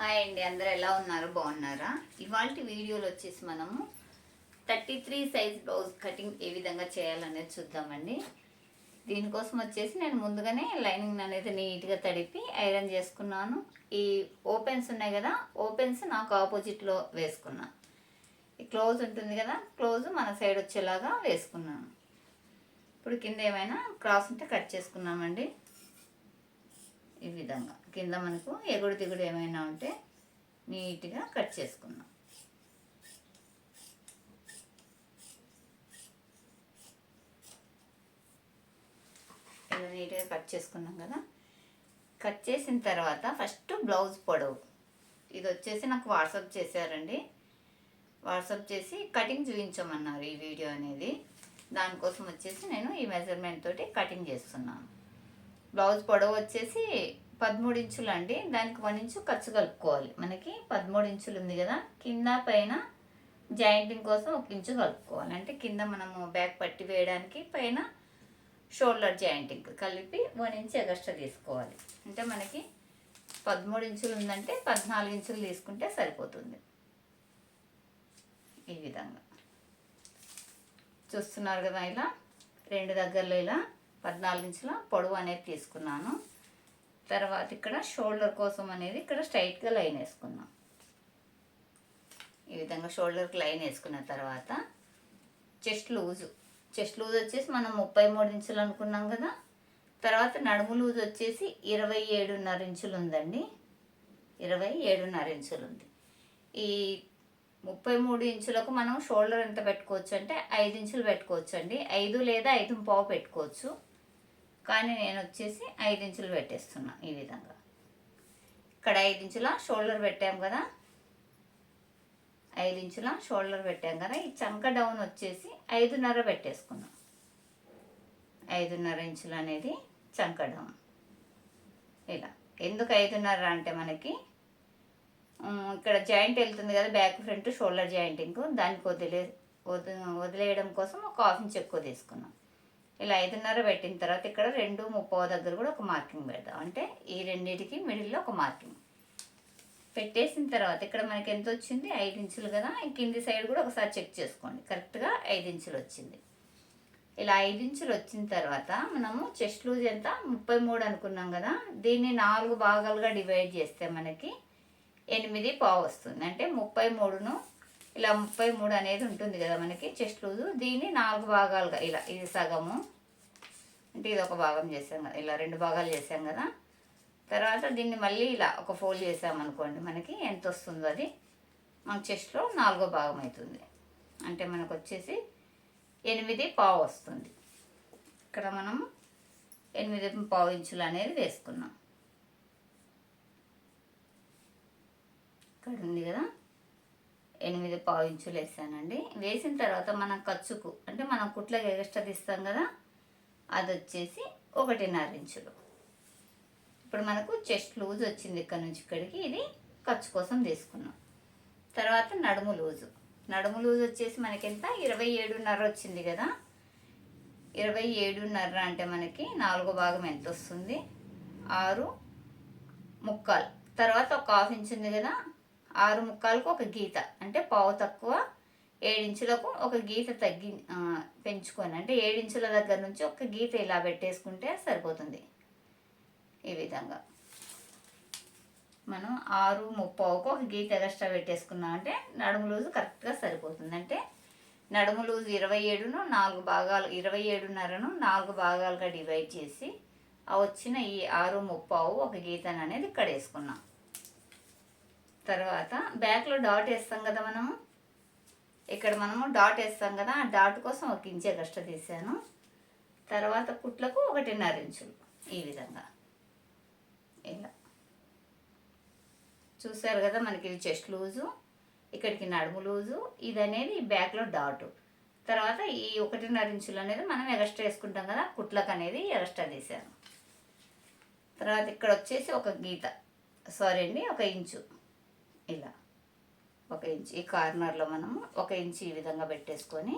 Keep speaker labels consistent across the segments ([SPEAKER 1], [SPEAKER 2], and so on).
[SPEAKER 1] Hi అండి అందరు ఎలా ఉన్నారు? బాగున్నారా? ఇవాళ వీడియోలో వచ్చేసి మనము thirty three size blouse cutting ఏ విధంగా చేయాలనేది చూద్దామండి. దీనికోసం వచ్చేసి నేను ముందుగానే లైనింగ్ అనేది నీట్గా తడిపి ఐరన్ చేసుకున్నాను. ఈ ఓపెన్స్ ఉన్నాయి కదా ఓపెన్స్ నాకు ఆపోజిట్లో వేసుకున్నా. ఈ క్లోజ్ ఉంటుంది కదా క్లోజ్ మన సైడ్ వచ్చేలాగా వేసుకున్నాను. ఇప్పుడు కింద ఏమైనా క్రాస్ ఉంటే కట్ చేసుకున్నామండి. ఈ విధంగా. కింద మనకు ఎగుడు దిగుడు ఏమైనా ఉంటే నీట్గా కట్ చేసుకుందాం. ఇలా నీట్గా కట్ చేసుకున్నాం కదా. కట్ చేసిన తర్వాత ఫస్ట్ బ్లౌజ్ పొడవు. ఇది వచ్చేసి నాకు వాట్సాప్ చేశారండి. వాట్సాప్ చేసి కటింగ్ చూపించమన్నారు ఈ వీడియో అనేది. దానికోసం వచ్చేసి నేను ఈ మెజర్మెంట్ తోటి కటింగ్ చేస్తున్నాను. బ్లౌజ్ పొడవు వచ్చేసి పదమూడు ఇంచులు అండి. దానికి వన్ ఇంచు ఖర్చు కలుపుకోవాలి. మనకి పదమూడు ఇంచులు ఉంది కదా. కింద పైన జాయింటింగ్ కోసం ఒక ఇంచు కలుపుకోవాలి. అంటే కింద మనము బ్యాక్ పట్టి వేయడానికి పైన షోల్డర్ జాయింటింగ్ కలిపి వన్ ఇంచు ఎగస్ట్రా తీసుకోవాలి. అంటే మనకి పదమూడు ఇంచులు ఉందంటే పద్నాలుగు ఇంచులు తీసుకుంటే సరిపోతుంది. ఈ విధంగా. చూస్తున్నారు కదా ఇలా? రెండు దగ్గరలో ఇలా పద్నాలుగు ఇంచుల పొడవు అనేది తీసుకున్నాను. తర్వాత ఇక్కడ షోల్డర్ కోసం అనేది ఇక్కడ స్ట్రైట్గా లైన్ వేసుకున్నాం ఈ విధంగా షోల్డర్కి లైన్ వేసుకున్న తర్వాత చెస్ట్ లూజు. చెస్ట్ లూజ్ వచ్చేసి మనం ముప్పై మూడు ఇంచులు అనుకున్నాం కదా. తర్వాత నడుము లూజ్ వచ్చేసి ఇరవై ఏడున్నర ఇంచులు ఉందండి. ఇరవై ఏడున్నర ఇంచులు ఉంది. ఈ ముప్పై మూడు ఇంచులకు మనం షోల్డర్ ఎంత పెట్టుకోవచ్చు అంటే ఐదు ఇంచులు పెట్టుకోవచ్చు అండి. ఐదు లేదా ఐదు పావు పెట్టుకోవచ్చు. కానీ నేను వచ్చేసి ఐదు ఇంచులు పెట్టేస్తున్నాను ఈ విధంగా. ఇక్కడ ఐదు ఇంచుల షోల్డర్ పెట్టాం కదా. ఐదు ఇంచుల షోల్డర్ పెట్టాం కదా. ఈ చంక డౌన్ వచ్చేసి ఐదున్నర పెట్టేసుకున్నాం. ఐదున్నర ఇంచులు అనేది చంక డౌన్. ఇలా. ఎందుకు ఐదున్నర అంటే మనకి ఇక్కడ జాయింట్ వెళ్తుంది కదా బ్యాక్ ఫ్రంట్ షోల్డర్ జాయింటింగ్. దానికి వదిలే వది వదిలేయడం కోసం ఒక హాఫ్ ఇంచ్ ఎక్కువ తీసుకున్నాం. ఇలా ఐదున్నర పెట్టిన తర్వాత ఇక్కడ రెండు ముప్పవ దగ్గర కూడా ఒక మార్కింగ్ పెడదాం. అంటే ఈ రెండింటికి మిడిల్లో ఒక మార్కింగ్. పెట్టేసిన తర్వాత ఇక్కడ మనకి ఎంత వచ్చింది? ఐదు ఇంచులు కదా? కింది సైడ్ కూడా ఒకసారి చెక్ చేసుకోండి. కరెక్ట్గా ఐదు ఇంచులు వచ్చింది. ఇలా ఐదు ఇంచులు వచ్చిన తర్వాత మనము చెస్ట్ లూజ్ ఎంత? ముప్పై మూడు అనుకున్నాం కదా? దీన్ని నాలుగు భాగాలుగా డివైడ్ చేస్తే మనకి ఎనిమిది పావు వస్తుంది. అంటే ముప్పై మూడును ఇలా ముప్పై మూడు అనేది ఉంటుంది కదా మనకి చెస్ట్ లూజు. దీన్ని నాలుగు భాగాలుగా ఇలా ఇది సగము అంటే ఇది ఒక భాగం చేసాం కదా ఇలా రెండు భాగాలు చేసాం కదా. తర్వాత దీన్ని మళ్ళీ ఇలా ఒక ఫోల్డ్ చేసామనుకోండి మనకి ఎంత వస్తుందో అది మన చెస్ట్లో నాలుగో భాగం అవుతుంది. అంటే మనకు వచ్చేసి ఎనిమిది పావు వస్తుంది. ఇక్కడ మనం ఎనిమిది పావు ఇంచులు అనేది వేసుకున్నాం. ఇక్కడ ఉంది కదా. ఎనిమిది పావు ఇంచులు వేసానండి. వేసిన తర్వాత మనం ఖర్చుకు అంటే మనం కుట్లకి ఎగస్ట్రా తీస్తాం కదా అది వచ్చేసి ఒకటిన్నర ఇంచులు. ఇప్పుడు మనకు చెస్ట్ లూజ్ వచ్చింది ఇక్కడ నుంచి ఇక్కడికి ఇది ఖర్చు కోసం తీసుకున్నాం. తర్వాత నడుము లూజు. నడుము లూజ్ వచ్చేసి మనకి ఎంత ఇరవై ఏడున్నర వచ్చింది కదా. ఇరవై ఏడున్నర అంటే మనకి నాలుగో భాగం ఎంత వస్తుంది ఆరు ముక్కాలు. తర్వాత ఒక హాఫ్ ఇంచ్ ఉంది కదా ఆరు ముక్కాలకు ఒక గీత. అంటే పావు తక్కువ ఏడించులకు ఒక గీత తగ్గి పెంచుకొని అంటే ఏడించుల దగ్గర నుంచి ఒక గీత ఇలా పెట్టేసుకుంటే సరిపోతుంది. ఈ విధంగా. మనం ఆరు ముప్పావుకు ఒక గీత ఎక్స్ట్రా పెట్టేసుకున్నాం అంటే నడుము లూజు కరెక్ట్గా సరిపోతుంది. అంటే నడుము లూజు ఇరవై ఏడును నాలుగు భాగాలు ఇరవై ఏడున్నరను నాలుగు భాగాలుగా డివైడ్ చేసి ఆ వచ్చిన ఈ ఆరు ముప్పావు ఒక గీతను అనేది ఇక్కడ వేసుకున్నాం తర్వాత బ్యాక్లో డాట్ వేస్తాం కదా మనము ఇక్కడ మనము డాట్ వేస్తాం కదా ఆ డాట్ కోసం ఒక ఇంచ్ ఎక్స్ట్రా తీసాను. తర్వాత కుట్లకు ఒకటిన్నర ఇంచులు ఈ విధంగా. ఇలా. చూసారు కదా మనకి ఇది చెస్ట్ లూజు ఇక్కడికి నడుము లూజు ఇది అనేది బ్యాక్లో డాటు తర్వాత ఈ ఒకటిన్నర ఇంచులు అనేది మనం ఎగస్ట్రా వేసుకుంటాం కదా కుట్లకు అనేది ఎగస్ట్రా తీసాను. తర్వాత ఇక్కడ వచ్చేసి ఒక గీత. సారీ అండి ఒక ఇంచు. ఇలా ఒక ఇంచు ఈ కార్నర్లో మనము ఒక ఇంచు ఈ విధంగా పెట్టేసుకొని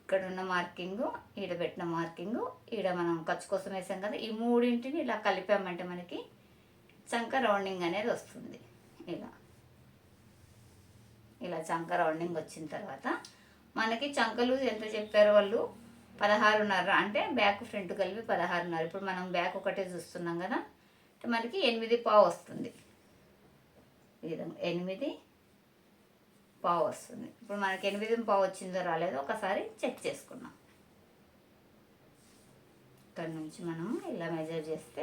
[SPEAKER 1] ఇక్కడ ఉన్న మార్కింగు ఈడ పెట్టిన మార్కింగు ఈడ మనం ఖర్చు కోసం వేసాం కదా ఈ మూడింటిని ఇలా కలిపామంటే మనకి చంక రౌండింగ్ అనేది వస్తుంది. ఇలా. ఇలా చంక రౌండింగ్ వచ్చిన తర్వాత మనకి చంకలు ఎంత చెప్పారు వాళ్ళు? పదహారున్నర. అంటే బ్యాక్ ఫ్రంట్ కలిపి పదహారున్నర. ఇప్పుడు మనం బ్యాక్ ఒకటే చూస్తున్నాం కదా మనకి ఎనిమిది పావు వస్తుంది. ఈ విధంగా ఎనిమిది పావు వస్తుంది. ఇప్పుడు మనకి ఎనిమిది పావు వచ్చిందో రాలేదో ఒకసారి చెక్ చేసుకున్నాం ఇక్కడ నుంచి మనం ఇలా మెజర్ చేస్తే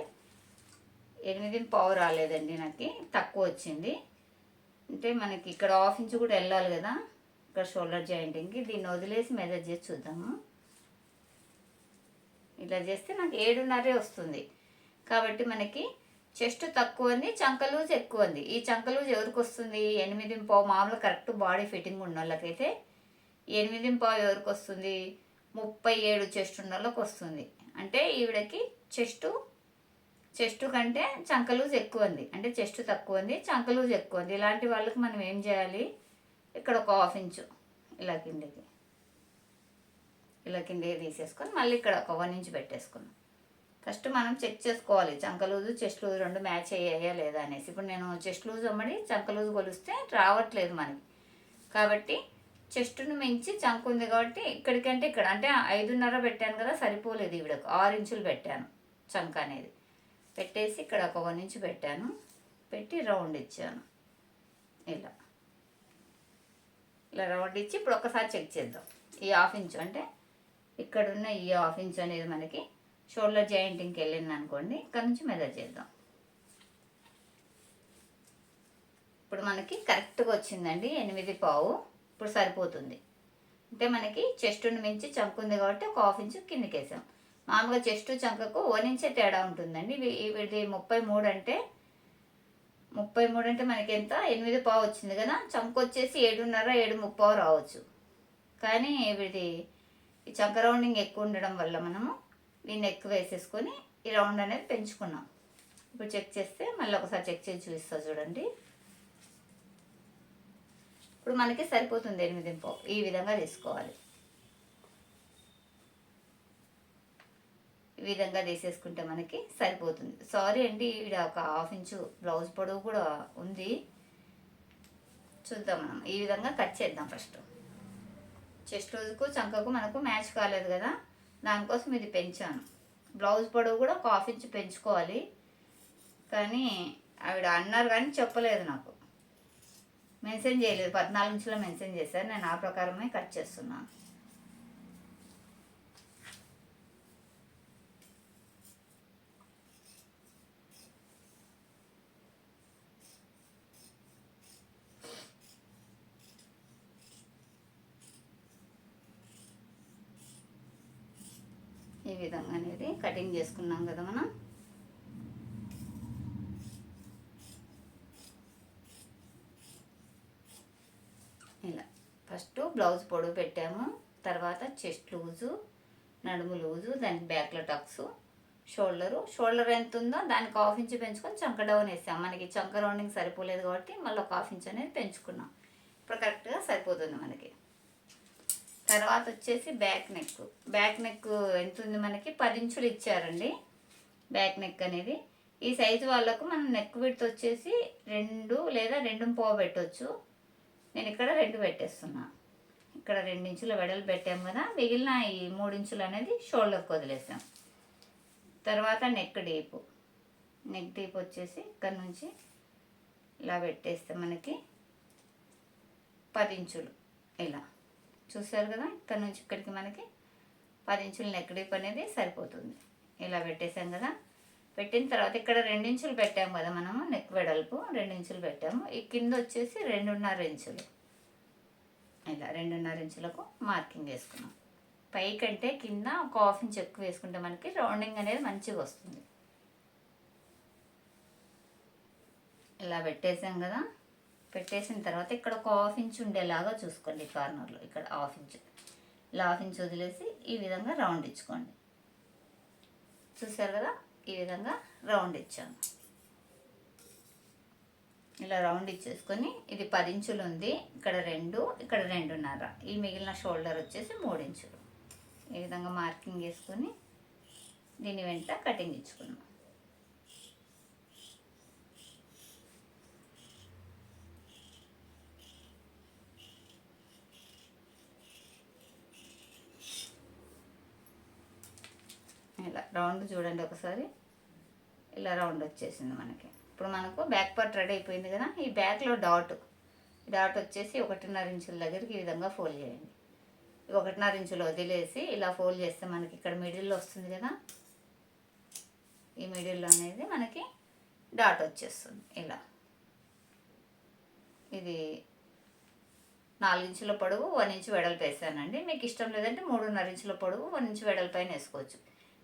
[SPEAKER 1] ఎనిమిది పావు రాలేదండి నాకు తక్కువ వచ్చింది. అంటే మనకి ఇక్కడ హాఫ్ ఇంచ్ కూడా వెళ్ళాలి కదా ఇక్కడ షోల్డర్ జాయింటింగ్కి దీన్ని వదిలేసి మెజర్ చేసి చూద్దాము. ఇలా చేస్తే నాకు ఏడున్నరే వస్తుంది. కాబట్టి మనకి చెస్ట్ తక్కువ ఉంది చంక లూజ్ ఎక్కువ ఉంది ఈ చంక లూజ్ ఎవరికి వస్తుంది? ఎనిమిది పావు మామూలు కరెక్ట్ బాడీ ఫిట్టింగ్ ఉన్న వాళ్ళకైతే ఎనిమిది పావు ఎవరికి వస్తుంది? ముప్పై ఏడు చెస్ట్ ఉన్న వాళ్ళకి వస్తుంది. అంటే ఈవిడకి చెస్టు చెస్ట్ కంటే చంక లూజ్ ఎక్కువ ఉంది అంటే చెస్ట్ తక్కువ ఉంది చంక లూజ్ ఎక్కువ ఉంది ఇలాంటి వాళ్ళకి మనం ఏం చేయాలి? ఇక్కడ ఒక హాఫ్ ఇంచు ఇలా కిందకి ఇలా కిందకి తీసేసుకొని మళ్ళీ ఇక్కడ ఒక వన్ ఇంచ్ పెట్టేసుకున్నాం ఫస్ట్ మనం చెక్ చేసుకోవాలి. చంక లూజు చెస్ట్ లూజు రెండు మ్యాచ్ అయ్యాయా లేదా అనేసి. ఇప్పుడు నేను చెస్ట్ లూజ్ అమ్మడి చంక లూజు కొలిస్తే రావట్లేదు మనకి. కాబట్టి చెస్ట్ను మించి చంక ఉంది కాబట్టి ఇక్కడికంటే ఇక్కడ అంటే ఐదున్నర పెట్టాను కదా సరిపోలేదు ఈవిడకు. ఆరు ఇంచులు పెట్టాను చంక అనేది. పెట్టేసి ఇక్కడ ఒక వన్ ఇంచు పెట్టాను. పెట్టి రౌండ్ ఇచ్చాను. ఇలా. ఇలా రౌండ్ ఇచ్చి ఇప్పుడు ఒకసారి చెక్ చేద్దాం. ఈ హాఫ్ ఇంచు అంటే ఇక్కడున్న ఈ హాఫ్ ఇంచు అనేది మనకి షోల్డర్ జాయింటింగ్కి వెళ్ళింది అనుకోండి ఇక్కడ నుంచి మెజర్ చేద్దాం. ఇప్పుడు మనకి కరెక్ట్గా వచ్చిందండి ఎనిమిది పావు. ఇప్పుడు సరిపోతుంది. అంటే మనకి చెస్టుని మించి చంకు ఉంది కాబట్టి ఒక హాఫ్ ఇంచు కిందకి వేసాం మామూలుగా చెస్ట్ చంకకు వన్ ఇంచే తేడా ఉంటుందండి. ఇవి ముప్పై మూడు అంటే ముప్పై మూడు అంటే మనకి ఎంత ఎనిమిది పావు వచ్చింది కదా. చంక వచ్చేసి ఏడున్నర ఏడు ముప్పావు రావచ్చు. కానీ వీడి ఈ చంక రౌండింగ్ ఎక్కువ ఉండడం వల్ల మనము దీన్ని ఎక్కువ వేసేసుకొని ఈ రౌండ్ అనేది పెంచుకున్నాం. ఇప్పుడు చెక్ చేస్తే మళ్ళీ ఒకసారి చెక్ చేసి చూపిస్తా చూడండి. ఇప్పుడు మనకి సరిపోతుంది ఎనిమిది పావు ఈ విధంగా తీసుకోవాలి. ఈ విధంగా తీసేసుకుంటే మనకి సరిపోతుంది. సారీ అండి ఇక్కడ ఒక హాఫ్ ఇంచు బ్లౌజ్ పొడవు కూడా ఉంది. చూద్దాం మనం. ఈ విధంగా కట్ చేద్దాం ఫస్ట్. చెస్ట్ రోజుకు చంకకు మనకు మ్యాచ్ కాలేదు కదా. దానికోసం ఇది పెంచాను. బ్లౌజ్ పొడవు కూడా ఒక హాఫ్ ఇంచ్ పెంచుకోవాలి. కానీ ఆవిడ అన్నారు కానీ చెప్పలేదు నాకు. మెన్షన్ చేయలేదు. పద్నాలుగు ఇంచులో మెన్షన్ చేశారు. నేను ఆ ప్రకారమే కట్ చేస్తున్నాను. ఈ విధంగా అనేది కటింగ్ చేసుకున్నాం కదా మనం. ఇలా. ఫస్ట్ బ్లౌజ్ పొడవు పెట్టాము. తర్వాత చెస్ట్ లూజు నడుము లూజు దానికి బ్యాక్లో టక్స్ షోల్డరు. షోల్డర్ ఎంత ఉందో దానికి హాఫ్ ఇంచ్ పెంచుకొని చంక డౌన్ వేసాం. మనకి చంక రౌండింగ్ సరిపోలేదు కాబట్టి మళ్ళీ ఒక హాఫ్ ఇంచ్ అనేది పెంచుకున్నాం. ఇప్పుడు కరెక్ట్గా సరిపోతుంది మనకి. తర్వాత వచ్చేసి బ్యాక్ నెక్. బ్యాక్ నెక్ ఎంత ఉంది మనకి? పది ఇంచులు ఇచ్చారండి. బ్యాక్ నెక్ అనేది. ఈ సైజు వాళ్ళకు మనం నెక్ విడ్త్ వచ్చేసి రెండు లేదా రెండు పోవ పెట్టవచ్చు నేను ఇక్కడ రెండు పెట్టేస్తున్నా. ఇక్కడ రెండు ఇంచుల వెడలు పెట్టాం కదా. మిగిలిన ఈ మూడు ఇంచులు అనేది షోల్డర్కి వదిలేసాం. తర్వాత నెక్ డీప్. నెక్ డీప్ వచ్చేసి ఇక్కడ నుంచి ఇలా పెట్టేస్తే మనకి పది ఇంచులు. ఇలా. చూసారు కదా ఇక్కడ నుంచి ఇక్కడికి మనకి పది ఇంచుల నెక్ డీప్ అనేది సరిపోతుంది. ఇలా పెట్టేసాం కదా. పెట్టిన తర్వాత ఇక్కడ రెండించులు పెట్టాము కదా మనము నెక్ వెడల్పు రెండించులు పెట్టాము. ఈ కింద వచ్చేసి రెండున్నర ఇంచులు. ఇలా రెండున్నర ఇంచులకు మార్కింగ్ వేసుకున్నాం. పై కంటే కింద ఒక హాఫ్ ఇంచ్ ఎక్కువ వేసుకుంటే మనకి రౌండింగ్ అనేది మంచిగా వస్తుంది. ఇలా పెట్టేసాం కదా. పెట్టేసిన తర్వాత ఇక్కడ ఒక హాఫ్ ఇంచ్ ఉండేలాగా చూసుకోండి కార్నర్లో. ఇక్కడ హాఫ్ ఇంచ్. ఇలా హాఫ్ ఇంచ్ వదిలేసి ఈ విధంగా రౌండ్ ఇచ్చుకోండి. చూసారు కదా? ఈ విధంగా రౌండ్ ఇచ్చాను. ఇలా రౌండ్ ఇచ్చేసుకొని ఇది పది ఇంచులు ఉంది. ఇక్కడ రెండు ఇక్కడ రెండున్నర. ఈ మిగిలిన షోల్డర్ వచ్చేసి మూడు ఇంచులు. ఈ విధంగా మార్కింగ్ వేసుకొని దీని వెంట కటింగ్ ఇచ్చుకున్నాం ఇలా రౌండ్ చూడండి ఒకసారి. ఇలా రౌండ్ వచ్చేసింది మనకి. ఇప్పుడు మనకు బ్యాక్ పార్ట్ రెడీ అయిపోయింది కదా ఈ బ్యాక్లో డాట్. డాట్ వచ్చేసి ఒకటిన్నర ఇంచుల దగ్గరికి ఈ విధంగా ఫోల్డ్ చేయండి. ఒకటిన్నర ఇంచులు వదిలేసి ఇలా ఫోల్డ్ చేస్తే మనకి ఇక్కడ మిడిల్లో వస్తుంది కదా. ఈ మిడిల్లో అనేది మనకి డాట్ వచ్చేస్తుంది ఇలా. ఇది నాలుగు ఇంచుల పొడవు వన్ ఇంచు వెడల్పు వేసానండి. మీకు ఇష్టం లేదంటే మూడున్నర ఇంచుల పొడవు వన్ ఇంచు వెడల్పైన వేసుకోవచ్చు.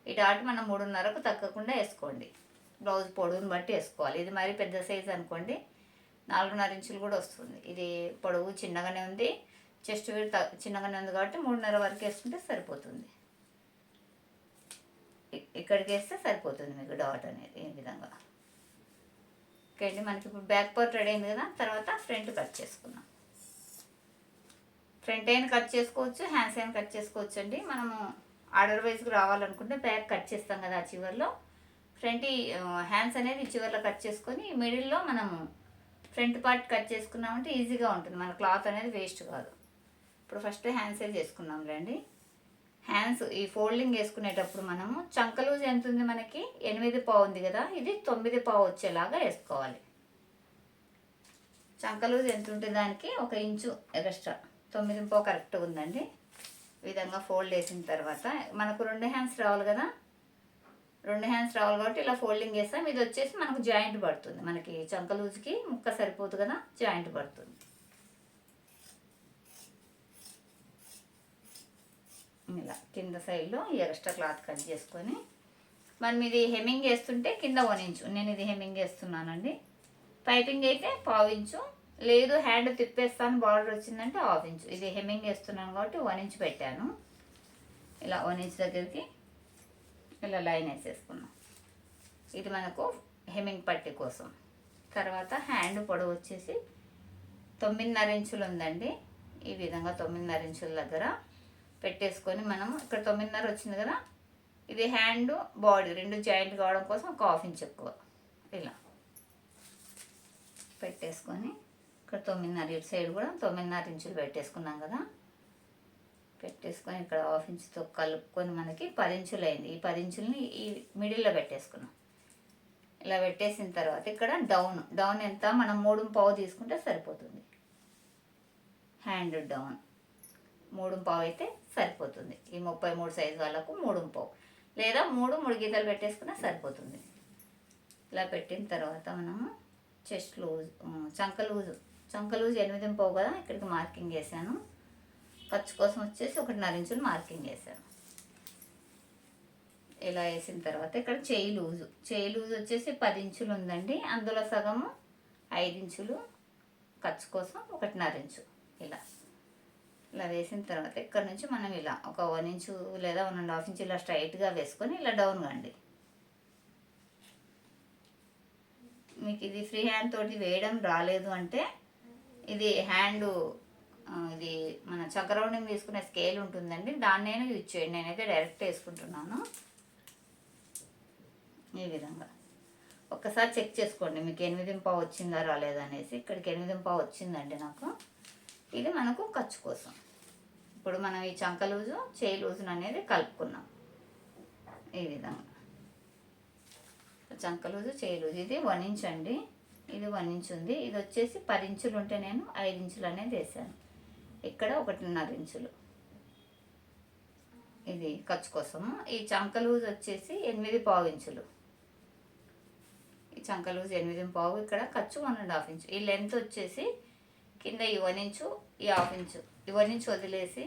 [SPEAKER 1] ఇటు డాట్ మనం మూడున్నరకు తగ్గకుండా వేసుకోండి. బ్లౌజ్ పొడవుని బట్టి వేసుకోవాలి. ఇది మరి పెద్ద సైజ్ అనుకోండి నాలుగున్నర ఇంచులు కూడా వస్తుంది. ఇది పొడవు చిన్నగానే ఉంది. చెస్ట్ వీడు చిన్నగానే ఉంది కాబట్టి మూడున్నర వరకు వేసుకుంటే సరిపోతుంది. ఇక్కడికి వేస్తే సరిపోతుంది మీకు డాట్ అనేది ఈ విధంగా. ఓకే అండి మనకి ఇప్పుడు బ్యాక్ పార్ట్ రెడీ అయింది కదా తర్వాత ఫ్రంట్ కట్ చేసుకుందాం. ఫ్రంట్ అయిన కట్ చేసుకోవచ్చు హ్యాండ్స్ అయిన కట్ చేసుకోవచ్చు అండి మనము ఆర్డర్ వైజ్కి రావాలనుకుంటే బ్యాక్ కట్ చేస్తాం కదా ఆ చివరిలో. ఫ్రంట్ ఈ హ్యాండ్స్ అనేది ఈ చివరిలో కట్ చేసుకొని మిడిల్లో మనము ఫ్రంట్ పార్ట్ కట్ చేసుకున్నామంటే ఈజీగా ఉంటుంది. మన క్లాత్ అనేది వేస్ట్ కాదు. ఇప్పుడు ఫస్ట్ హ్యాండ్స్ చేసుకున్నాం రండి. హ్యాండ్స్ ఈ ఫోల్డింగ్ వేసుకునేటప్పుడు మనము చంక లూజ్ ఎంత ఉంది మనకి? ఎనిమిది పావు ఉంది కదా. ఇది తొమ్మిది పావు వచ్చేలాగా వేసుకోవాలి. చంక లూజ్ ఎంత ఉంటే దానికి ఒక ఇంచు ఎక్స్ట్రా. తొమ్మిది పావు కరెక్ట్గా ఉందండి. విధంగా ఫోల్డ్ చేసిన తర్వాత మనకు రెండు హ్యాండ్స్ రావాలి కదా? రెండు హ్యాండ్స్ రావాలి కాబట్టి ఇలా ఫోల్డింగ్ చేస్తాం. ఇది వచ్చేసి మనకు జాయింట్ పడుతుంది. మనకి చంకలూజుకి ముక్క సరిపోదు కదా? జాయింట్ పడుతుంది. ఇలా కింద సైడ్లో ఈ ఎక్స్ట్రా క్లాత్ కట్ చేసుకొని మనం ఇది హెమ్మింగ్ వేస్తుంటే కింద వన్ ఇంచు. నేను ఇది హెమ్మింగ్ వేస్తున్నానండి పైపింగ్ అయితే పావు ఇంచు లేదు హ్యాండ్ తిప్పేస్తాను బార్డర్ వచ్చిందంటే హాఫ్ ఇంచ్ ఇది హెమ్మింగ్ వేస్తున్నాను కాబట్టి వన్ ఇంచ్ పెట్టాను. ఇలా వన్ ఇంచ్ దగ్గరికి ఇలా లైన్ వేసేసుకున్నాం. ఇది మనకు హెమ్మింగ్ పట్టి కోసం. తర్వాత హ్యాండ్ పొడవు వచ్చేసి తొమ్మిదిన్నర ఇంచులు ఉందండి. ఈ విధంగా తొమ్మిదిన్నర ఇంచుల దగ్గర పెట్టేసుకొని మనం ఇక్కడ తొమ్మిదిన్నర వచ్చింది కదా ఇది హ్యాండ్ బాడీ రెండు జాయింట్ కావడం కోసం ఒక హాఫ్ ఇంచ్ ఎక్కువ. ఇలా పెట్టేసుకొని ఇక్కడ తొమ్మిదిన్నర ఇటు సైడ్ కూడా తొమ్మిదిన్నర ఇంచులు పెట్టేసుకున్నాం కదా. పెట్టేసుకొని ఇక్కడ హాఫ్ ఇంచుతో కలుపుకొని మనకి పది ఇంచులు అయింది. ఈ పది ఇంచుల్ని ఈ మిడిల్లో పెట్టేసుకున్నాం. ఇలా పెట్టేసిన తర్వాత ఇక్కడ డౌన్ డౌన్ ఎంత? మనం మూడు పావు తీసుకుంటే సరిపోతుంది. హ్యాండ్ డౌన్ మూడు పావు అయితే సరిపోతుంది. ఈ ముప్పై మూడు సైజు వాళ్ళకు మూడు పావు. లేదా మూడు మూడు గీతలు పెట్టేసుకున్నా సరిపోతుంది. ఇలా పెట్టిన తర్వాత మనము చెస్ట్ లూజ్ చంక లూజు చంక లూజ్ ఎనిమిది పావు కదా ఇక్కడికి మార్కింగ్ వేసాను ఖర్చు కోసం వచ్చేసి ఒకటిన్నర ఇంచులు మార్కింగ్ వేసాను ఇలా వేసిన తర్వాత ఇక్కడ చేయి లూజు. చేయి లూజు వచ్చేసి పది ఇంచులు ఉందండి. అందులో సగము ఐదు ఇంచులు ఖర్చు కోసం ఒకటిన్నర ఇంచు. ఇలా. ఇలా వేసిన తర్వాత ఇక్కడ నుంచి మనం ఇలా ఒక వన్ ఇంచు లేదా వన్ అండ్ హాఫ్ ఇంచు ఇలా స్ట్రైట్గా వేసుకొని ఇలా డౌన్ కండి. మీకు ఇది ఫ్రీ హ్యాండ్ తోటి వేయడం రాలేదు అంటే ఇది హ్యాండ్ ఇది మన చక్క తీసుకునే స్కేల్ ఉంటుందండి. దాన్నైనా యూజ్ చేయండి. నేనైతే డైరెక్ట్ వేసుకుంటున్నాను. ఈ విధంగా. ఒక్కసారి చెక్ చేసుకోండి. మీకు ఎనిమిది పావు వచ్చిందా రాలేదా అనేసి. ఇక్కడికి ఎనిమిది పావు వచ్చిందండి నాకు. ఇది మనకు ఖర్చు కోసం. ఇప్పుడు మనం ఈ చంక లూజు చేయి లూజును అనేది కలుపుకున్నాం. ఈ విధంగా. చంక లూజు చేయి లూజు. ఇది వన్ ఇంచ్ అండి. ఇది వన్ ఇంచ్ ఉంది. ఇది వచ్చేసి పది ఇంచులు ఉంటే నేను ఐదు ఇంచులు అనేది వేసాను. ఇక్కడ ఒకటిన్నర ఇంచులు. ఇది ఖర్చు కోసము. ఈ చంక లూజ్ వచ్చేసి ఎనిమిది పావు ఇంచులు. ఈ చంక లూజ్ ఎనిమిది పావు ఇక్కడ ఖర్చు వన్ అండ్ హాఫ్ ఇంచు. ఈ లెంత్ వచ్చేసి కింద ఈ వన్ ఇంచు ఈ హాఫ్ ఇంచు. ఈ వన్ ఇంచు వదిలేసి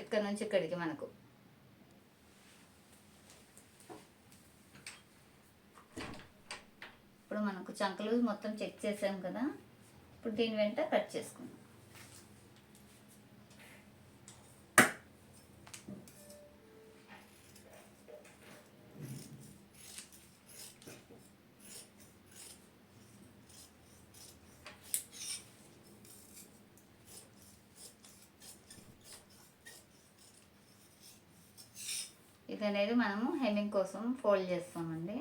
[SPEAKER 1] ఇక్కడ నుంచి ఇక్కడికి మనకు ఇప్పుడు మనకు చంకలు మొత్తం చెక్ చేసాం కదా. ఇప్పుడు దీని వెంట కట్ చేసుకుందాం. ఇది అనేది మనము హెమ్మింగ్ కోసం ఫోల్డ్ చేస్తామండి.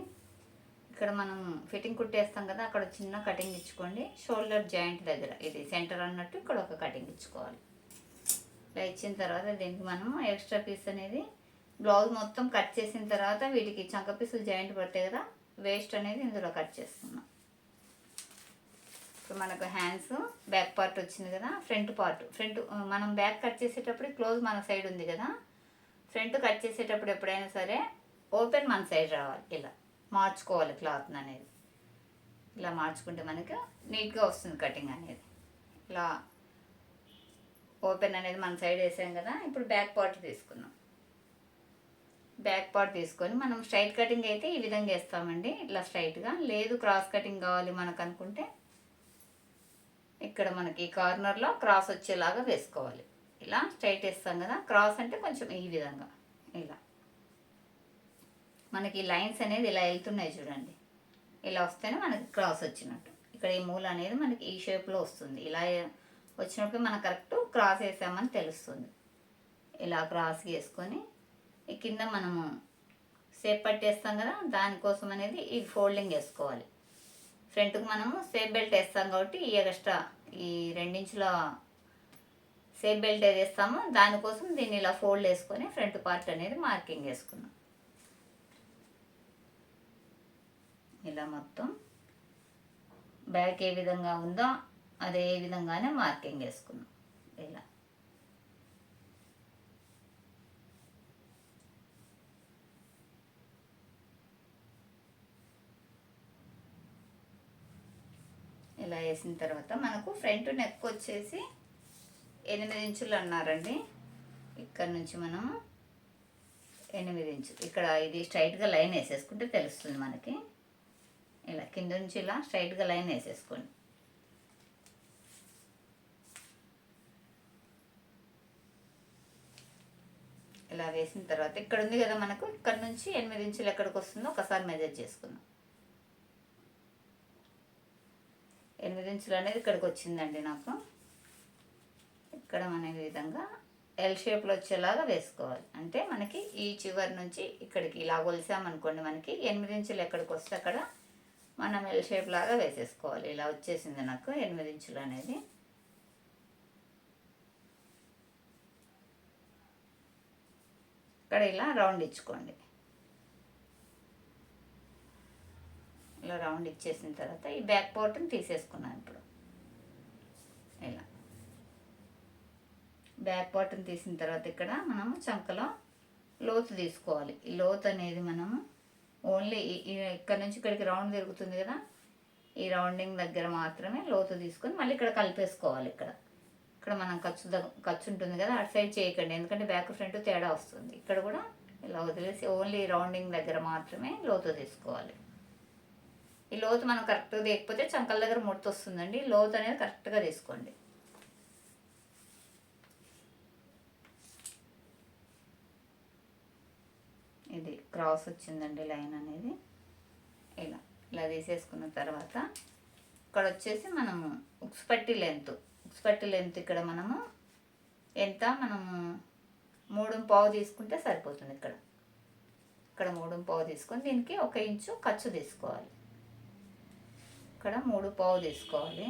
[SPEAKER 1] ఇక్కడ మనం ఫిట్టింగ్ కుట్టేస్తాం కదా అక్కడ చిన్న కటింగ్ ఇచ్చుకోండి. షోల్డర్ జాయింట్ దగ్గర. ఇది సెంటర్ అన్నట్టు ఇక్కడ ఒక కటింగ్ ఇచ్చుకోవాలి. ఇలా ఇచ్చిన తర్వాత దీనికి మనం ఎక్స్ట్రా పీస్ అనేది బ్లౌజ్ మొత్తం కట్ చేసిన తర్వాత వీటికి చంక పీసులు జాయింట్ పడతాయి కదా వేస్ట్ అనేది ఇందులో కట్ చేస్తున్నాం. ఇప్పుడు మనకు హ్యాండ్స్ బ్యాక్ పార్ట్ వచ్చింది కదా ఫ్రంట్ పార్ట్ ఫ్రంట్ మనం బ్యాక్ కట్ చేసేటప్పుడు క్లోజ్ మన సైడ్ ఉంది కదా ఫ్రంట్ కట్ చేసేటప్పుడు ఎప్పుడైనా సరే ఓపెన్ మన సైడ్ రావాలి ఇలా. మార్చుకోవాలి క్లాత్ని అనేది. ఇలా మార్చుకుంటే మనకి నీట్గా వస్తుంది కటింగ్ అనేది. ఇలా ఓపెన్ అనేది మన సైడ్ వేసాం కదా ఇప్పుడు బ్యాక్ పార్ట్ తీసుకున్నాం బ్యాక్ పార్ట్ తీసుకొని మనం స్ట్రైట్ కటింగ్ అయితే ఈ విధంగా వేస్తామండి. ఇట్లా స్ట్రైట్గా లేదు క్రాస్ కటింగ్ కావాలి మనకు అనుకుంటే ఇక్కడ మనకి ఈ కార్నర్లో క్రాస్ వచ్చేలాగా వేసుకోవాలి. ఇలా స్ట్రైట్ వేస్తాం కదా క్రాస్ అంటే కొంచెం ఈ విధంగా. ఇలా. మనకి లైన్స్ అనేది ఇలా వెళ్తున్నాయి చూడండి. ఇలా వస్తేనే మనకి క్రాస్ వచ్చినట్టు. ఇక్కడ ఈ మూల అనేది మనకి ఈ షేప్లో వస్తుంది. ఇలా వచ్చినప్పుడు మనం కరెక్ట్ క్రాస్ వేసామని తెలుస్తుంది. ఇలా క్రాస్ వేసుకొని ఈ కింద మనము సేప్ పట్టేస్తాం కదా దానికోసం అనేది ఈ ఫోల్డింగ్ వేసుకోవాలి. ఫ్రంట్కి మనము సేప్ బెల్ట్ వేస్తాం కాబట్టి ఈ ఎక్స్ట్రా ఈ రెండించుల సేప్ బెల్ట్ ఏది వేస్తామో దానికోసం దీన్ని ఇలా ఫోల్డ్ వేసుకొని ఫ్రంట్ పార్ట్ అనేది మార్కింగ్ వేసుకున్నాం ఇలా మొత్తం బ్యాక్ ఏ విధంగా ఉందో అదే విధంగానే మార్కింగ్ వేసుకున్నాం ఇలా. ఇలా వేసిన తర్వాత మనకు ఫ్రంట్ నెక్ వచ్చేసి ఎనిమిది ఇంచులు అన్నారండి. ఇక్కడ నుంచి మనం ఎనిమిది ఇంచులు ఇక్కడ ఇది స్ట్రైట్గా లైన్ వేసేసుకుంటే తెలుస్తుంది మనకి. ఇలా కింద నుంచి ఇలా స్ట్రైట్గా లైన్ వేసేసుకోండి. ఇలా వేసిన తర్వాత ఇక్కడ ఉంది కదా మనకు ఇక్కడ నుంచి ఎనిమిది ఇంచులు ఎక్కడికి వస్తుందో ఒకసారి మెజర్ చేసుకుందాం. ఎనిమిది ఇంచులు అనేది ఇక్కడికి వచ్చిందండి నాకు. ఇక్కడ మన ఈ విధంగా ఎల్ షేప్లో వచ్చేలాగా వేసుకోవాలి. అంటే మనకి ఈ చివరి నుంచి ఇక్కడికి ఇలా కొలిసామనుకోండి మనకి ఎనిమిది ఇంచులు ఎక్కడికి వస్తే అక్కడ మనం ఎల్ షేప్ లాగా వేసేసుకోవాలి. ఇలా వచ్చేసింది నాకు ఎనిమిది ఇంచులు అనేది. ఇక్కడ ఇలా రౌండ్ ఇచ్చుకోండి. ఇలా రౌండ్ ఇచ్చేసిన తర్వాత ఈ బ్యాక్ పోర్ట్ని తీసేసుకున్నాను ఇప్పుడు. ఇలా. బ్యాక్ పార్ట్ని తీసిన తర్వాత ఇక్కడ మనము చంకలో లోతు తీసుకోవాలి. ఈ లోతు అనేది మనము ఓన్లీ ఇక్కడ నుంచి ఇక్కడికి రౌండ్ తిరుగుతుంది కదా? ఈ రౌండింగ్ దగ్గర మాత్రమే లోతు తీసుకొని మళ్ళీ ఇక్కడ కలిపేసుకోవాలి ఇక్కడ. ఇక్కడ మనం ఖర్చు ఖర్చు ఉంటుంది కదా అటు సైడ్ చేయకండి. ఎందుకంటే బ్యాక్ ఫ్రంట్ తేడా వస్తుంది. ఇక్కడ కూడా ఇలా వదిలేసి ఓన్లీ రౌండింగ్ దగ్గర మాత్రమే లోతు తీసుకోవాలి. ఈ లోతు మనం కరెక్ట్గా తీయకపోతే చంకల దగ్గర ముడత వస్తుందండి. లోతు అనేది కరెక్ట్గా తీసుకోండి ఇది క్రాస్ వచ్చిందండి లైన్ అనేది. ఇలా ఇలా తీసేసుకున్న తర్వాత ఇక్కడ వచ్చేసి మనము ఉక్స్ పట్టి లెంత్ ఉక్స్ పట్టి లెంత్ ఇక్కడ మనము ఎంత? మనము మూడు పావు తీసుకుంటే సరిపోతుంది ఇక్కడ. ఇక్కడ మూడు పావు తీసుకొని దీనికి ఒక ఇంచు ఖర్చు తీసుకోవాలి. ఇక్కడ మూడు పావు తీసుకోవాలి.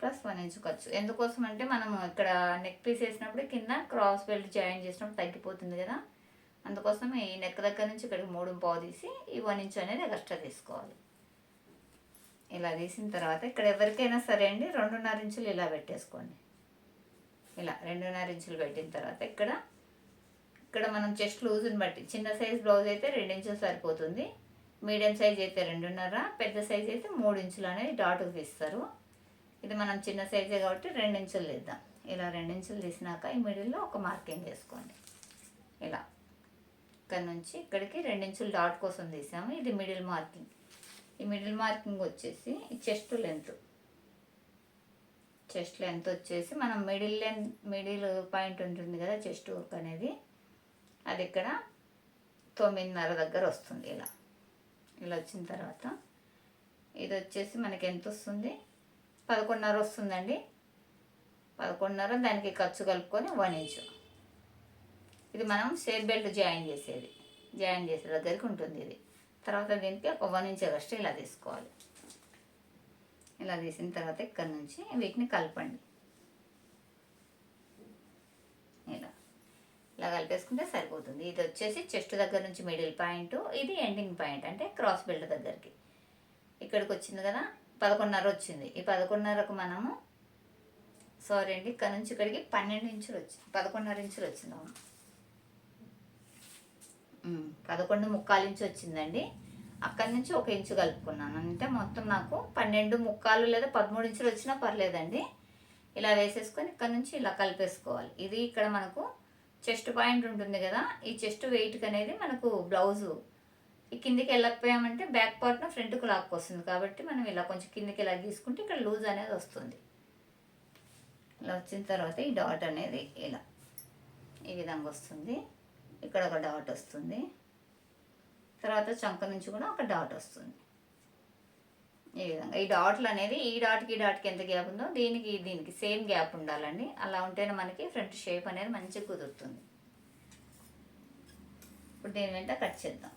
[SPEAKER 1] ప్లస్ వన్ ఇంచు ఖర్చు. ఎందుకోసం అంటే మనం ఇక్కడ నెక్ పీస్ వేసినప్పుడు కింద క్రాస్ బెల్ట్ జాయిన్ చేసినప్పుడు తగ్గిపోతుంది కదా. అందుకోసం ఈ నెక్ దగ్గర నుంచి ఇక్కడికి మూడు పావు తీసి ఈ వన్ ఇంచ్ అనేది ఎక్స్ట్రా తీసుకోవాలి. ఇలా తీసిన తర్వాత ఇక్కడ ఎవరికైనా సరే అండి రెండున్నర ఇంచులు ఇలా పెట్టేసుకోండి. ఇలా రెండున్నర ఇంచులు పెట్టిన తర్వాత ఇక్కడ ఇక్కడ మనం చెస్ట్ లూజ్ని బట్టి చిన్న సైజ్ బ్లౌజ్ అయితే రెండు ఇంచులు సరిపోతుంది. మీడియం సైజ్ అయితే రెండున్నర పెద్ద సైజ్ అయితే మూడు ఇంచులు అనేది డాటుకు తీస్తారు ఇది మనం చిన్న సైజే కాబట్టి రెండు ఇంచులు తీద్దాం. ఇలా రెండు ఇంచులు తీసినాక ఈ మిడిల్లో ఒక మార్కింగ్ చేసుకోండి. ఇలా. ఇక్కడ నుంచి ఇక్కడికి రెండించులు డాట్ కోసం తీసాము. ఇది మిడిల్ మార్కింగ్ ఈ మిడిల్ మార్కింగ్ వచ్చేసి చెస్ట్ లెంత్ చెస్ట్ లెంత్ వచ్చేసి మనం మిడిల్ లెంత్ మిడిల్ పాయింట్ ఉంటుంది కదా చెస్ట్ వర్క్ అనేది. అది ఇక్కడ తొమ్మిదిన్నర దగ్గర వస్తుంది ఇలా. ఇలా వచ్చిన తర్వాత ఇది వచ్చేసి మనకి ఎంత వస్తుంది? పదకొండున్నర వస్తుందండి. పదకొండున్నర దానికి ఖర్చు కలుపుకొని వన్ ఇంచు ఇది మనం షేర్ బెల్ట్ జాయిన్ చేసేది. జాయిన్ చేసే దగ్గరికి ఉంటుంది ఇది. తర్వాత దీనికి ఒక వన్ ఇంచ్ ఎగస్ట్ ఇలా తీసుకోవాలి. ఇలా తీసిన తర్వాత ఇక్కడ నుంచి వీటిని కలపండి. ఇలా. ఇలా కలిపేసుకుంటే సరిపోతుంది. ఇది వచ్చేసి చెస్ట్ దగ్గర నుంచి మిడిల్ పాయింట్ ఇది ఎండింగ్ పాయింట్ అంటే క్రాస్ బెల్ట్ దగ్గరికి. ఇక్కడికి వచ్చింది కదా పదకొండున్నర వచ్చింది. ఈ పదకొండున్నరకు మనము సారీ అండి ఇక్కడ నుంచి ఇక్కడికి పన్నెండు ఇంచులు వచ్చింది పదకొండున్నర ఇంచులు వచ్చింది. అవును పదకొండు ముక్కాలు ఇంచు వచ్చిందండి. అక్కడి నుంచి ఒక ఇంచు కలుపుకున్నాను. అంటే మొత్తం నాకు పన్నెండు ముక్కాలు లేదా పదమూడు ఇంచులు వచ్చినా పర్లేదండి. ఇలా వేసేసుకొని ఇక్కడ నుంచి ఇలా కలిపేసుకోవాలి. ఇది ఇక్కడ మనకు చెస్ట్ పాయింట్ ఉంటుంది కదా. ఈ చెస్ట్ వెయిట్కి అనేది మనకు బ్లౌజు ఈ కిందికి వెళ్ళకపోయామంటే బ్యాక్ పార్ట్న ఫ్రంట్కు లాక్కొస్తుంది. కాబట్టి మనం ఇలా కొంచెం కిందికి ఇలా గీసుకుంటే ఇక్కడ లూజ్ అనేది వస్తుంది. ఇలా వచ్చిన తర్వాత ఈ డాట్ అనేది ఇలా ఈ విధంగా వస్తుంది. ఇక్కడ ఒక డాట్ వస్తుంది. తర్వాత చంక నుంచి కూడా ఒక డాట్ వస్తుంది. ఈ విధంగా. ఈ డాట్లు అనేది ఈ డాట్కి ఈ డాట్కి ఎంత గ్యాప్ ఉందో దీనికి దీనికి సేమ్ గ్యాప్ ఉండాలండి. అలా ఉంటేనే మనకి ఫ్రంట్ షేప్ అనేది మంచిగా కుదురుతుంది. ఇప్పుడు దీని వెంట కట్ చేద్దాం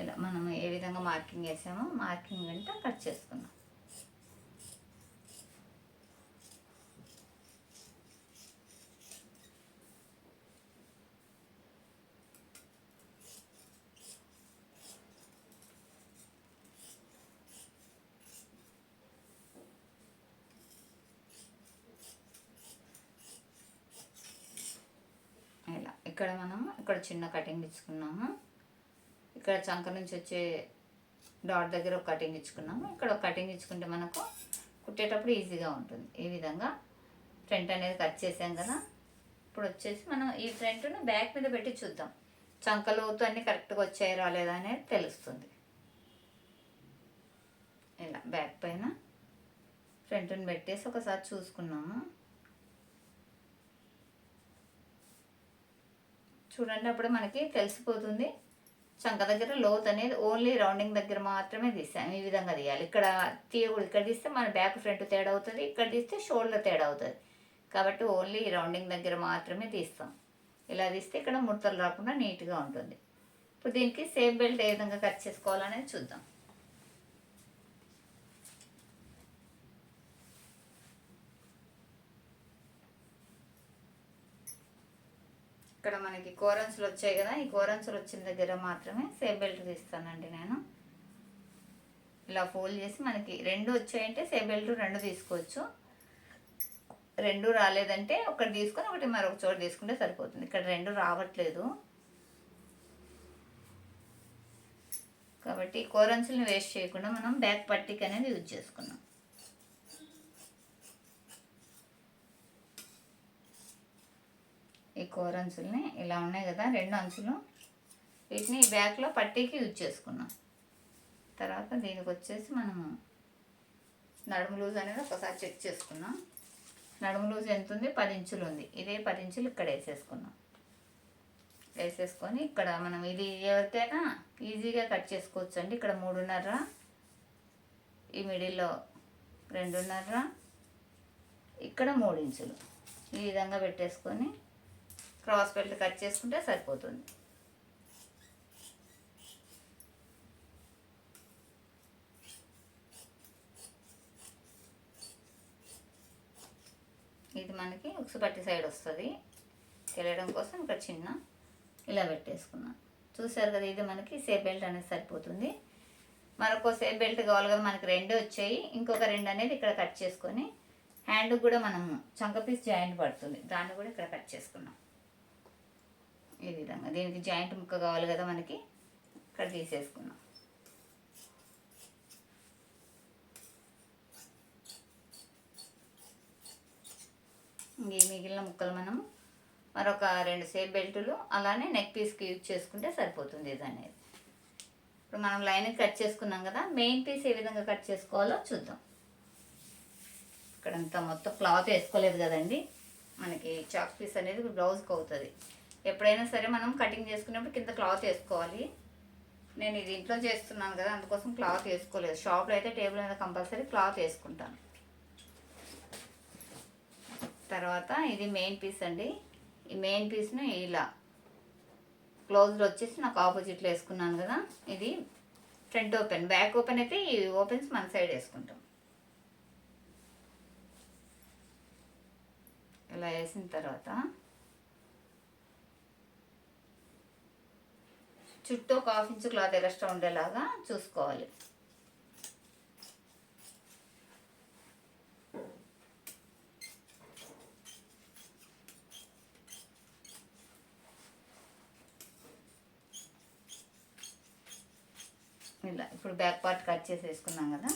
[SPEAKER 1] ఇలా మనం ఏ విధంగా మార్కింగ్ వేసామో. మార్కింగ్ వెంట కట్ చేసుకున్నాం. ఇలా. ఇక్కడ మనము ఇక్కడ చిన్న కటింగ్ ఇచ్చుకున్నాము. ఇక్కడ చంక నుంచి వచ్చే డాట్ దగ్గర ఒక కటింగ్ ఇచ్చుకున్నాము. ఇక్కడ ఒక కటింగ్ ఇచ్చుకుంటే మనకు కుట్టేటప్పుడు ఈజీగా ఉంటుంది. ఈ విధంగా ఫ్రంట్ అనేది కట్ చేసాం కదా. ఇప్పుడు వచ్చేసి మనం ఈ ఫ్రంట్ను బ్యాక్ మీద పెట్టి చూద్దాం. చంక లోతు అన్నీ కరెక్ట్గా వచ్చాయి రాలేదా అనేది తెలుస్తుంది. ఇలా బ్యాక్ పైన ఫ్రంట్ని పెట్టేసి ఒకసారి చూసుకున్నాము. చూడండి అప్పుడు మనకి తెలిసిపోతుంది. చంక దగ్గర లోత్ అనేది ఓన్లీ రౌండింగ్ దగ్గర మాత్రమే తీసాం ఈ విధంగా తీయాలి. ఇక్కడ తీయకూడదు ఇక్కడ తీస్తే మన బ్యాక్ ఫ్రంట్ తేడా అవుతుంది ఇక్కడ తీస్తే షోల్డర్ తేడా అవుతుంది. కాబట్టి ఓన్లీ రౌండింగ్ దగ్గర మాత్రమే తీస్తాం. ఇలా తీస్తే ఇక్కడ ముడతలు రాకుండా నీట్గా ఉంటుంది. ఇప్పుడు దీనికి సేఫ్ బెల్ట్ ఏ విధంగా కట్ చేసుకోవాలనేది చూద్దాం. ఇక్కడ మనకి కోరన్సులు వచ్చాయి కదా ఈ కోరన్సులు వచ్చిన దగ్గర మాత్రమే సేమ్ బెల్ట్ తీస్తానండి నేను. ఇలా ఫోల్డ్ చేసి మనకి రెండు వచ్చాయంటే సేమ్ బెల్ట్ రెండు తీసుకోవచ్చు. రెండు రాలేదంటే ఒకటి తీసుకొని ఒకటి మరొక చోట తీసుకుంటే సరిపోతుంది. ఇక్కడ రెండు రావట్లేదు. కాబట్టి కోరన్సుల్ని వేస్ట్ చేయకుండా మనం బ్యాక్ పట్టిక్ అనేది యూజ్ చేసుకున్నాం. ఈ కూర అంచుల్ని ఇలా ఉన్నాయి కదా రెండు అంచులు. వీటిని ఈ బ్యాక్లో పట్టీకి యూజ్ చేసుకున్నాం. తర్వాత దీనికి వచ్చేసి మనము నడుము లూజ్ అనేది ఒకసారి చెక్ చేసుకున్నాం. నడుము లూజ్ ఎంత ఉంది? పది ఇంచులు ఉంది. ఇదే పది ఇంచులు ఇక్కడ వేసేసుకున్నాం. వేసేసుకొని ఇక్కడ మనం ఇది ఎవరికైనా ఈజీగా కట్ చేసుకోవచ్చు అండి. ఇక్కడ మూడున్నర ఈ మిడిల్లో రెండున్నర ఇక్కడ మూడు ఇంచులు. ఈ విధంగా పెట్టేసుకొని క్రాస్ బెల్ట్ కట్ చేసుకుంటే సరిపోతుంది. ఇది మనకి ఉక్సుపట్టి సైడ్ వస్తుంది. తెలియడం కోసం ఇక్కడ చిన్న ఇలా పెట్టేసుకున్నాం. చూసారు కదా ఇది మనకి సేఫ్ బెల్ట్ అనేది సరిపోతుంది. మరొక సేఫ్ బెల్ట్ కావాలి కదా మనకి రెండు వచ్చాయి. ఇంకొక రెండు అనేది ఇక్కడ కట్ చేసుకొని హ్యాండ్ కూడా మనము చంక పీస్ జాయింట్ పడుతుంది. దాన్ని కూడా ఇక్కడ కట్ చేసుకున్నాం. ఈ విధంగా. దీనికి జాయింట్ ముక్క కావాలి కదా మనకి? ఇక్కడ తీసేసుకున్నాం ఈ మిగిలిన ముక్కలు మనం మరొక రెండు సేప్ బెల్టులు అలానే నెక్ పీస్కి యూజ్ చేసుకుంటే సరిపోతుంది ఇది అనేది ఇప్పుడు మనం లైన్ కట్ చేసుకున్నాం కదా మెయిన్ పీస్ ఏ విధంగా కట్ చేసుకోవాలో చూద్దాం. ఇక్కడంతా మొత్తం క్లాత్ వేసుకోలేదు కదండి. మనకి చాక్ పీస్ అనేది బ్లౌజ్కి అవుతుంది. ఎప్పుడైనా సరే మనం కటింగ్ చేసుకునేప్పుడు కింద క్లాత్ వేసుకోవాలి. నేను ఇది ఇంట్లో చేస్తున్నాను కదా అందుకోసం క్లాత్ వేసుకోలేదు. షాప్లో అయితే టేబుల్ మీద కంపల్సరీ క్లాత్ వేసుకుంటాను. తర్వాత ఇది మెయిన్ పీస్ అండి. ఈ మెయిన్ పీస్ను ఇలా క్లోజ్లో వచ్చేసి నాకు ఆపోజిట్లో వేసుకున్నాను కదా ఇది ఫ్రంట్ ఓపెన్. బ్యాక్ ఓపెన్ అయితే ఈ ఓపెన్స్ మన సైడ్ వేసుకుంటాం. ఇలా వేసిన తర్వాత చుట్టూ ఒక హాఫ్ ఇంచు క్లాత్ ఎక్స్ట్రా ఉండేలాగా చూసుకోవాలి. ఇలా ఇప్పుడు బ్యాక్ పార్ట్ కట్ చేసి వేసుకున్నాం కదా.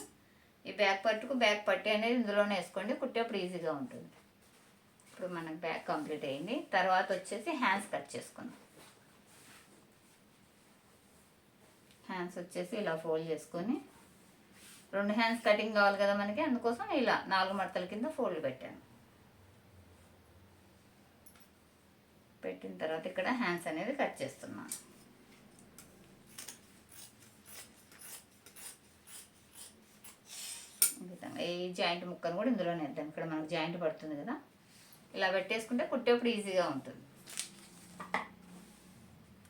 [SPEAKER 1] ఈ బ్యాక్ పార్ట్కు బ్యాక్ పట్టి అనేది ఇందులోనే వేసుకోండి. కుట్టేప్పుడు ఈజీగా ఉంటుంది. ఇప్పుడు మనకు బ్యాక్ కంప్లీట్ అయింది. తర్వాత వచ్చేసి హ్యాండ్స్ కట్ చేసుకుందాం. హ్యాండ్స్ వచ్చేసి ఇలా ఫోల్డ్ చేసుకొని రెండు హ్యాండ్స్ కటింగ్ కావాలి కదా మనకి అందుకోసం ఇలా నాలుగు మడతల కింద ఫోల్డ్ పెట్టాను. పెట్టిన తర్వాత ఇక్కడ హ్యాండ్స్ అనేది కట్ చేస్తున్నాను ఈ విధంగా ఈ జాయింట్ ముక్కను కూడా ఇందులోనే వేద్దాం ఇక్కడ మనకు జాయింట్ పడుతుంది కదా. ఇలా పెట్టేసుకుంటే కుట్టేప్పుడు ఈజీగా ఉంటుంది.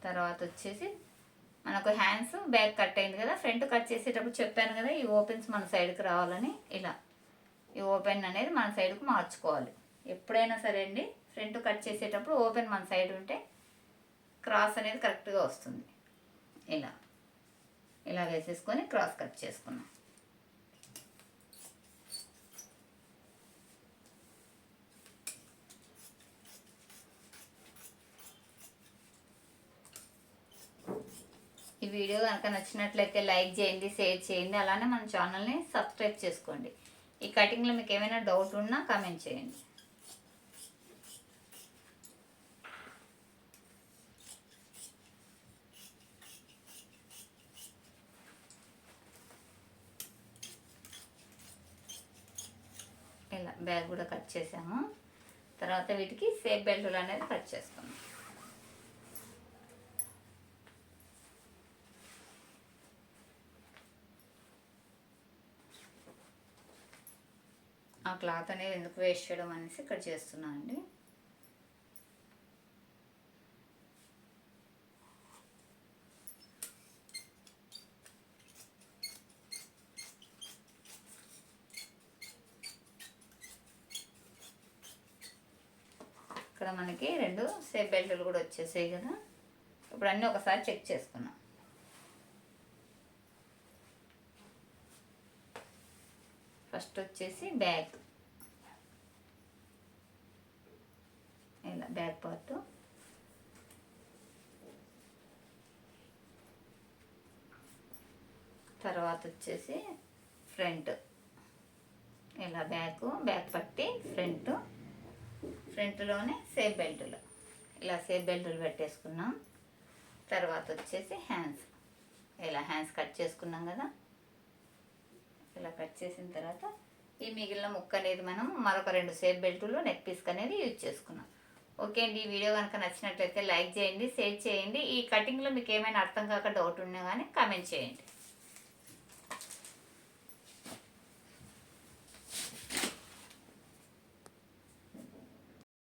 [SPEAKER 1] తర్వాత వచ్చేసి మనకు హ్యాండ్స్ బ్యాక్ కట్ అయింది కదా. ఫ్రంట్ కట్ చేసేటప్పుడు చెప్పాను కదా ఈ ఓపెన్స్ మన సైడ్కి రావాలని. ఇలా. ఈ ఓపెన్ అనేది మన సైడ్కి మార్చుకోవాలి. ఎప్పుడైనా సరే అండి ఫ్రంట్ కట్ చేసేటప్పుడు ఓపెన్ మన సైడ్ ఉంటే క్రాస్ అనేది కరెక్ట్గా వస్తుంది. ఇలా. ఇలా వేసేసుకొని క్రాస్ కట్ చేసుకున్నాం ఈ వీడియో కనుక నచ్చినట్లయితే లైక్ చేయండి షేర్ చేయండి అలానే మన ఛానల్ని సబ్స్క్రైబ్ చేసుకోండి. ఈ కటింగ్లో మీకు ఏమైనా డౌట్ ఉన్నా కామెంట్ చేయండి. ఇలా బ్యాగ్ కూడా కట్ చేసాము. తర్వాత వీటికి సేఫ్ బెల్టులు అనేది కట్ చేసుకున్నాం ఆ క్లాత్ అనేది ఎందుకు వేస్ట్ చేయడం అనేసి ఇక్కడ చేస్తున్నాను అండి ఇక్కడ మనకి రెండు సేఫ్ బెల్ట్లు కూడా వచ్చేసాయి కదా. ఇప్పుడు అన్నీ ఒకసారి చెక్ చేసుకున్నాం ఫస్ట్ వచ్చేసి బ్యాక్ ఇలా బ్యాక్ పార్ట్. తర్వాత వచ్చేసి ఫ్రంట్. ఇలా బ్యాక్ బ్యాక్ పట్టి ఫ్రంట్. ఫ్రంట్లోనే సేఫ్ బెల్టులు. ఇలా సేఫ్ బెల్టులు పెట్టేసుకున్నాం. తర్వాత వచ్చేసి హ్యాండ్స్. ఇలా హ్యాండ్స్ కట్ చేసుకున్నాం కదా. ఇలా కట్ చేసిన తర్వాత ఈ మిగిలిన ముక్క అనేది మనం మరొక రెండు సేఫ్ బెల్టులు నెక్ పీస్ అనేది యూజ్ చేసుకున్నాం. ఓకే అండి ఈ వీడియో కనుక నచ్చినట్లయితే లైక్ చేయండి షేర్ చేయండి. ఈ కటింగ్లో మీకు ఏమైనా అర్థం కాక డౌట్ ఉన్నా కానీ కామెంట్ చేయండి.